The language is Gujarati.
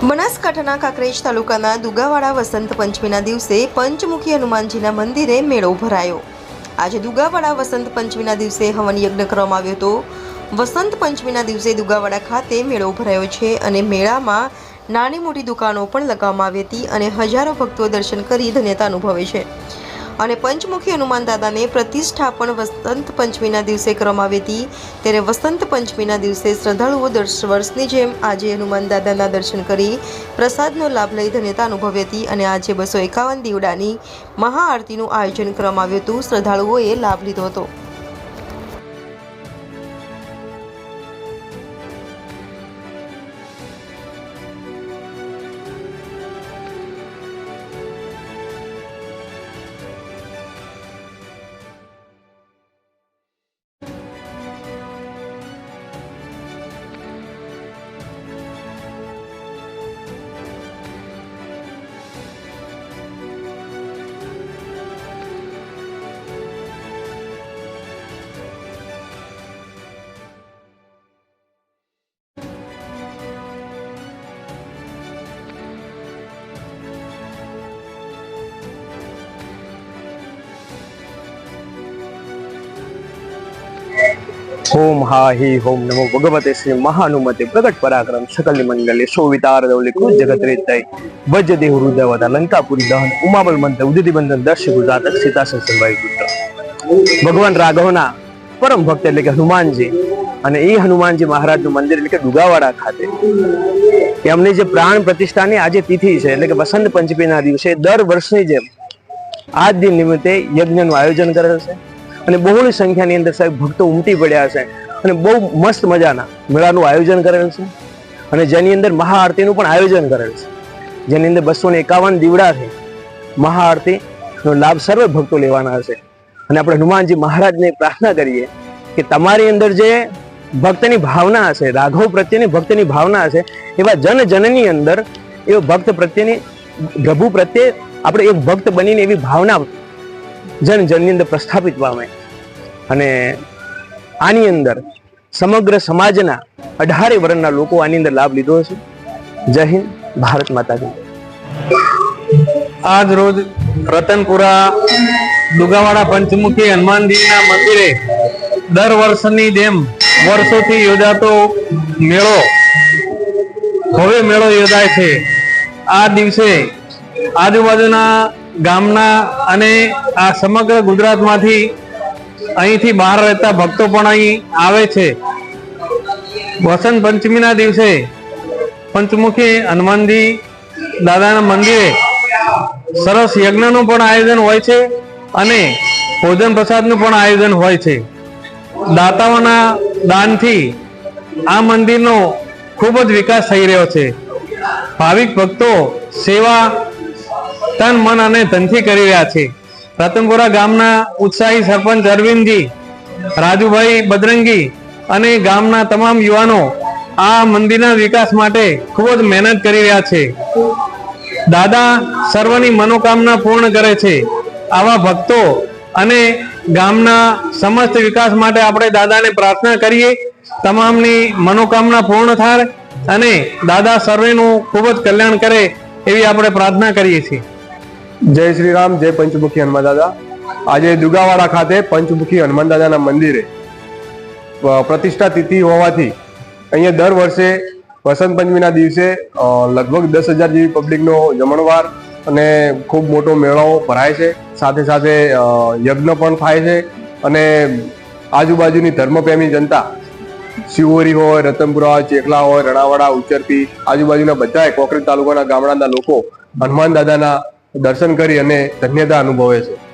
બનાસકાંઠાના કાંકરેજ તાલુકાના દુગાવાડા વસંત પંચમીના દિવસે પંચમુખી હનુમાનજીના મંદિરે મેળો ભરાયો. આજે દુગાવાડા વસંત પંચમીના દિવસે હવન યજ્ઞ કરવામાં આવ્યો હતો. વસંત પંચમીના દિવસે દુગાવાડા ખાતે મેળો ભરાયો છે અને મેળામાં નાની મોટી દુકાનો પણ લગાવવામાં આવી હતી અને હજારો ભક્તો દર્શન કરી ધન્યતા અનુભવે છે. અને પંચમુખી હનુમાન દાદાને પ્રતિષ્ઠાપન વસંત પંચમીના દિવસે કરવામાં આવી હતી. ત્યારે વસંત પંચમીના દિવસે શ્રદ્ધાળુઓ દસ વર્ષની જેમ આજે હનુમાન દાદાના દર્શન કરી પ્રસાદનો લાભ લઈ ધન્યતા અનુભવી હતી અને આજે બસો એકાવન દીવડાની મહાઆરતીનું આયોજન કરવામાં આવ્યું હતું. શ્રદ્ધાળુઓએ લાભ લીધો હતો. હોમ હા હિ હોમ નમો ભગવતે શ્રી મહાનુમતે પ્રગટ પરાક્રમ સકલ મંગલે સોવિતાર દૌલે કૃત જગત રેતય વજ્ર દેહ હૃદયવતા લંકાપુરી દહન ઉમાબલ મંત્ર ઉદિતિ બંધન દર્શ ગુજરાત સીતા સંસર્વાય પુત્ર ભગવાન રાઘવના પરમ ભક્ત એટલે કે હનુમાનજી અને એ હનુમાનજી મહારાજનું મંદિર એટલે કે દુગાવાડા ખાતે. એમની જે પ્રાણ પ્રતિષ્ઠાની આજે તિથિ છે, એટલે કે વસંત પંચમીના દિવસે દર વર્ષની જેમ આ જ દિન નિમિત્તે યજ્ઞનું આયોજન કરેલ છે. અને બહોળી સંખ્યાની અંદર સાહેબ ભક્તો ઉમટી પડ્યા છે અને બહુ મસ્ત મજાના મેળાનું આયોજન કરેલ છે. અને જેની અંદર મહાઆરતીનું પણ આયોજન કરેલ છે. જેની અંદર બસો ને એકાવન દીવડાથી મહાઆરતીનો લાભ સર્વે ભક્તો લેવાના છે અને આપણે હનુમાનજી મહારાજને પ્રાર્થના કરીએ કે તમારી અંદર જે ભક્તની ભાવના હશે, રાઘવ પ્રત્યેની ભક્તની ભાવના હશે, એવા જન જનની અંદર એવો ભક્ત પ્રત્યેની, પ્રભુ પ્રત્યે આપણે એક ભક્ત બનીને એવી ભાવના જન જનની અંદર પ્રસ્થાપિત પામે. અને આની અંદર સમગ્ર સમાજના અઢારે વર્ણના લોકો આની અંદર લાભ લીધો છે જય હિન્દ, ભારત માતા કી આજ રોજ રતનપુરા દુગાવાડા પંચમુખી હનુમાનજીના મંદિરે દર વર્ષની જેમ વર્ષોથી યોજાતો મેળો હવે મેળો યોજાય છે. આ દિવસે આજુબાજુના ગામના અને આ સમગ્ર ગુજરાતમાંથી અહીંથી બહાર રહેતા ભક્તો પણ અહીં આવે છે. વસંત પંચમીના દિવસે પંચમુખી હનુમાનજી દાદાના મંદિરે સરસ યજ્ઞનું પણ આયોજન હોય છે અને ભોજન પ્રસાદનું પણ આયોજન હોય છે. દાતાઓના દાનથી આ મંદિરનો ખૂબ જ વિકાસ થઈ રહ્યો છે. ભાવિક ભક્તો સેવા તન મન અને ધનથી કરી રહ્યા છે. રતનપુરા ગામના ઉત્સાહી સરપંચ અરવિંદજી, રાજુભાઈ બદરંગી અને ગામના તમામ યુવાનો આ મંદિરના વિકાસ માટે ખૂબ જ મહેનત કરી રહ્યા છે. દાદા સર્વની મનોકામના પૂર્ણ કરે છે. આવા ભક્તો અને ગામના સમસ્ત વિકાસ માટે આપણે દાદાને પ્રાર્થના કરીએ. તમામની મનોકામના પૂર્ણ થાય અને દાદા સર્વેનું ખૂબ જ કલ્યાણ કરે એવી આપણે પ્રાર્થના કરીએ છીએ. જય શ્રી રામ, જય પંચમુખી હનુમાન દાદા. આજે દુગાવાડા ખાતે પંચમુખી હનુમાન દાદાના મંદિરે પ્રતિષ્ઠા તિથિ હોવાથી અહીંયા દર વર્ષે વસંત પંચમીના દિવસે લગભગ દસ હજાર જેવી પબ્લિકનો જમણવાર અને ખૂબ મોટો મેળો ભરાય છે. સાથે સાથે યજ્ઞ પણ થાય છે અને આજુબાજુની ધર્મપ્રેમી જનતા, શિવોરી હોય, રતનપુરા હોય, ચેખલા હોય, રણાવાડા ઉચરપી આજુબાજુના બધા કોકરી તાલુકાના ગામડાના લોકો હનુમાન દાદાના દર્શન કરી અને ધન્યતા અનુભવે છે.